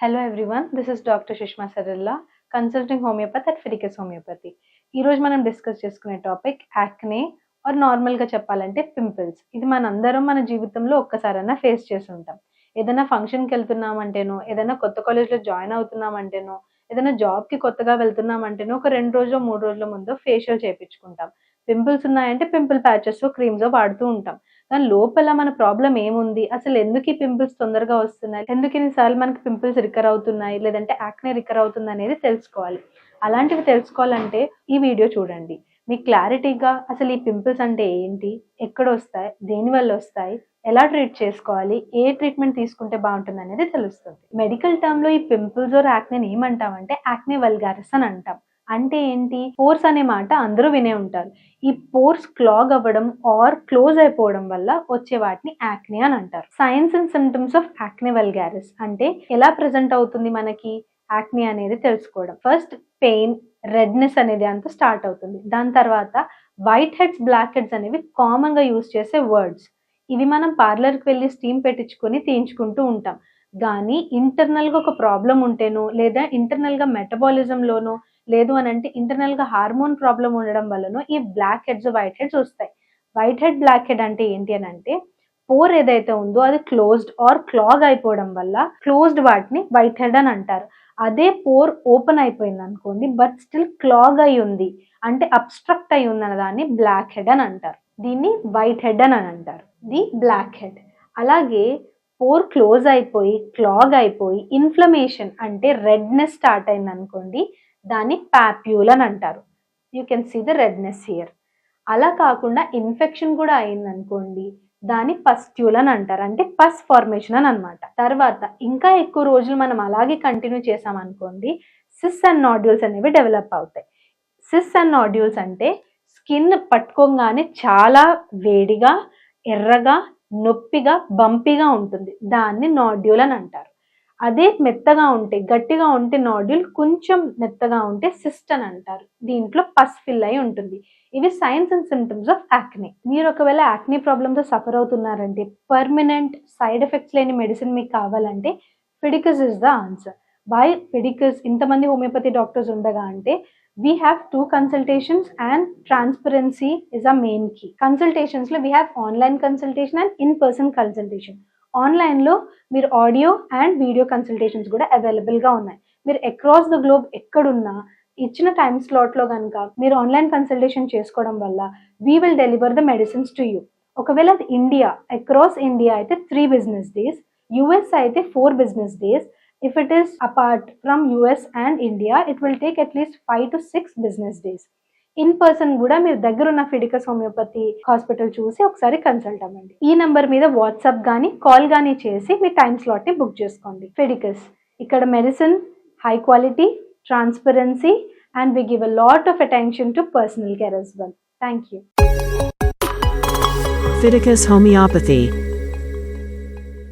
Hello everyone this is doctor Sushma Saralla consulting homeopathy at Fiticus homeopathy ఈరోజు మనం discuss చేసుకునే topic acne are నార్మల్గా చెప్పాలంటే pimples ఇది మనందరం మన జీవితంలో ఒక్కసారైనా ఫేస్ చేసి ఉంటాం. ఏదైనా ఫంక్షన్కి వెళ్తున్నామంటేనో ఏదైనా కొత్త కాలేజ్లో జాయిన్ అవుతున్నామంటేనో ఏదైనా జాబ్కి కొత్తగా వెళ్తున్నామంటేనో ఒక రెండు రోజులు మూడు రోజుల ముందు ఫేషియల్ చేయించుకుంటాం. పింపుల్స్ ఉన్నాయంటే పింపుల్ ప్యాచెస్ క్రీమ్స్ వాడుతూ ఉంటాం. దాని లోపల మన ప్రాబ్లం ఏముంది? అసలు ఎందుకు ఈ పింపుల్స్ తొందరగా వస్తున్నాయి? ఎందుకు ఇన్నిసార్లు మనకి పింపుల్స్ రికర్ అవుతున్నాయి? లేదంటే యాక్నే రికర్ అవుతుంది అనేది తెలుసుకోవాలి. అలాంటివి తెలుసుకోవాలంటే ఈ వీడియో చూడండి. మీకు క్లారిటీగా అసలు ఈ పింపుల్స్ అంటే ఏంటి? ఎక్కడ వస్తాయి? దేని వల్ల వస్తాయి? ఎలా ట్రీట్ చేసుకోవాలి? ఏ ట్రీట్మెంట్ తీసుకుంటే బాగుంటుంది అనేది తెలుస్తుంది. మెడికల్ టర్మ్లో ఈ పింపుల్స్ ఆర్ యాక్నే ఏమంటామంటే యాక్నే వల్గారస్ అని అంటాం. అంటే ఏంటి? పోర్స్ అనే మాట అందరూ వినే ఉంటారు. ఈ పోర్స్ క్లాగ్ అవ్వడం ఆర్ క్లోజ్ అయిపోవడం వల్ల వచ్చే వాటిని యాక్నే అని అంటారు. Signs and symptoms of acne vulgaris అంటే ఎలా ప్రజెంట్ అవుతుంది మనకి యాక్నే అనేది తెలుసుకోవడం. ఫస్ట్ పెయిన్ రెడ్నెస్ అనేది అంత స్టార్ట్ అవుతుంది. దాని తర్వాత వైట్ హెడ్స్ బ్లాక్ హెడ్స్ అనేవి కామన్గా యూస్ చేసే వర్డ్స్ ఇవి మనం పార్లర్కి వెళ్ళి స్టీమ్ పెట్టించుకొని తీయించుకుంటూ ఉంటాం. కానీ ఇంటర్నల్గా ఒక ప్రాబ్లం ఉంటేనో లేదా ఇంటర్నల్గా మెటబాలిజంలోనో లేదు అని అంటే ఇంటర్నల్గా హార్మోన్ ప్రాబ్లం ఉండడం వల్లనో ఈ బ్లాక్ హెడ్స్ వైట్ హెడ్స్ వస్తాయి. వైట్ హెడ్ బ్లాక్ హెడ్ అంటే ఏంటి అని అంటే పోర్ ఏదైతే ఉందో అది క్లోజ్డ్ ఆర్ క్లాగ్ అయిపోవడం వల్ల క్లోజ్డ్ వాటిని వైట్ హెడ్ అని అంటారు. అదే పోర్ ఓపెన్ అయిపోయింది అనుకోండి బట్ స్టిల్ క్లాగ్ అయి ఉంది అంటే అబ్స్ట్రక్ట్ అయి ఉంది అన్నదాన్ని బ్లాక్ హెడ్ అని అంటారు. దీన్ని వైట్ హెడ్ అని అంటారు. ది బ్లాక్ హెడ్ అలాగే పోర్ క్లోజ్ అయిపోయి క్లాగ్ అయిపోయి ఇన్ఫ్లమేషన్ అంటే రెడ్నెస్ స్టార్ట్ అయింది అనుకోండి దాన్ని పాప్యూల్ అని అంటారు. You can see the redness here అలా కాకుండా ఇన్ఫెక్షన్ కూడా అయిందనుకోండి దాన్ని పస్ట్యూల్ అని అంటారు. అంటే పస్ ఫార్మేషన్ అని అనమాట తర్వాత ఇంకా ఎక్కువ రోజులు మనం అలాగే కంటిన్యూ చేసామనుకోండి సిస్ అండ్ నాడ్యూల్స్ అనేవి డెవలప్ అవుతాయి. సిస్ అండ్ నాడ్యూల్స్ అంటే స్కిన్ పట్టుకోగానే చాలా వేడిగా ఎర్రగా నొప్పిగా బంపిగా ఉంటుంది. దాన్ని నాడ్యూల్ అని అంటారు. అదే మెత్తగా ఉంటే గట్టిగా ఉంటే నాడ్యూల్ కొంచెం మెత్తగా ఉంటే సిస్ట్ అని అంటారు. దీంట్లో పస్ ఫిల్ అయి ఉంటుంది. ఇవి signs and symptoms of acne. మీరు ఒకవేళ యాక్నే ప్రాబ్లమ్తో సఫర్ అవుతున్నారంటే పర్మనెంట్ సైడ్ ఎఫెక్ట్స్ లేని మెడిసిన్ మీకు కావాలంటే Fiticus is the answer. Why Fiticus ఇంతమంది హోమియోపతి డాక్టర్స్ ఉండగా అంటే we have two consultations and transparency is a main key కన్సల్టేషన్స్లో we have online consultation and in person consultation ఆన్లైన్లో మీరు audio and video consultations కూడా అవైలబుల్గా ఉన్నాయి. మీరు అక్రాస్ ద గ్లోబ్ ఎక్కడున్నా ఇచ్చిన టైం స్లాట్లో కనుక మీరు ఆన్లైన్ కన్సల్టేషన్ చేసుకోవడం వల్ల we will deliver the medicines to you ఒకవేళ అది ఇండియా అక్రాస్ ఇండియా అయితే త్రీ బిజినెస్ డేస్ యుఎస్ అయితే four business days if it is apart from US and India it will take at least five to six business days in person కూడా మీరు దగ్గర ఉన్న Fidicus homeopathy hospital చూసి ఒకసారి consult అవ్వండి. ఈ number మీద వాట్సాప్ కానీ కాల్ కానీ చేసి మీ టైం స్లాట్ని బుక్ చేసుకోండి. ఫిడికస్ ఇక్కడ medicine high quality transparency and we give a lot of attention to personal care as well. Thank you. Fiticus Homeopathy